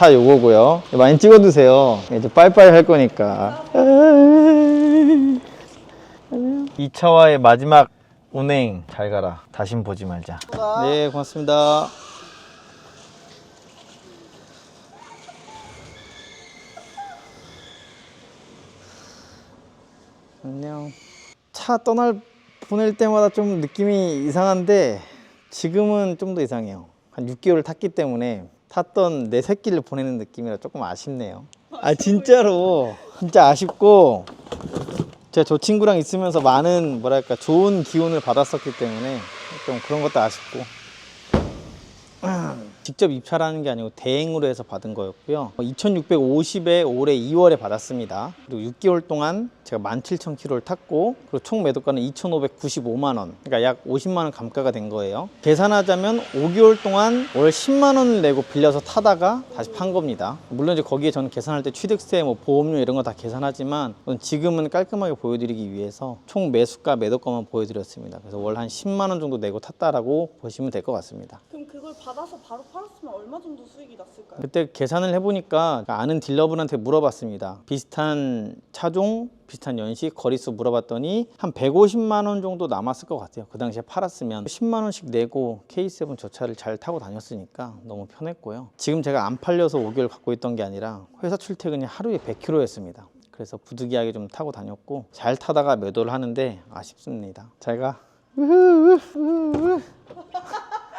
차 요거고요. 많이 찍어두세요. 이제 빠이빠이 할 거니까. 이 차와의 마지막 운행 잘 가라. 다신 보지 말자. 네, 고맙습니다. 안녕. 차 떠날 보낼 때마다 좀 느낌이 이상한데 지금은 좀 더 이상해요. 한 6개월 탔기 때문에 탔던 내 새끼를 보내는 느낌이라 조금 아쉽네요. 아 진짜로 진짜 아쉽고 제가 저 친구랑 있으면서 많은 뭐랄까 좋은 기운을 받았었기 때문에 좀 그런 것도 아쉽고 직접 입찰하는 게 아니고 대행으로 해서 받은 거였고요. 2,650에 올해 2월에 받았습니다. 그리고 6개월 동안 제가 17,000km를 탔고 그리고 총 매도가는 2,595만 원. 그러니까 약 50만 원 감가가 된 거예요. 계산하자면 5개월 동안 월 10만 원을 내고 빌려서 타다가 다시 판 겁니다. 물론 이제 거기에 저는 계산할 때 취득세, 뭐 보험료 이런 거 다 계산하지만 지금은 깔끔하게 보여드리기 위해서 총 매수가, 매도가만 보여드렸습니다. 그래서 월 한 10만 원 정도 내고 탔다라고 보시면 될 것 같습니다. 그걸 받아서 바로 팔았으면 얼마 정도 수익이 났을까요? 그때 계산을 해보니까 아는 딜러분한테 물어봤습니다. 비슷한 차종, 비슷한 연식, 거리수 물어봤더니 한 150만 원 정도 남았을 것 같아요. 그 당시에 팔았으면 10만 원씩 내고 K7 저 차를 잘 타고 다녔으니까 너무 편했고요. 지금 제가 안 팔려서 5개월 갖고 있던 게 아니라 회사 출퇴근이 하루에 100km였습니다. 그래서 부득이하게 좀 타고 다녔고 잘 타다가 매도를 하는데 아쉽습니다. 잘 가.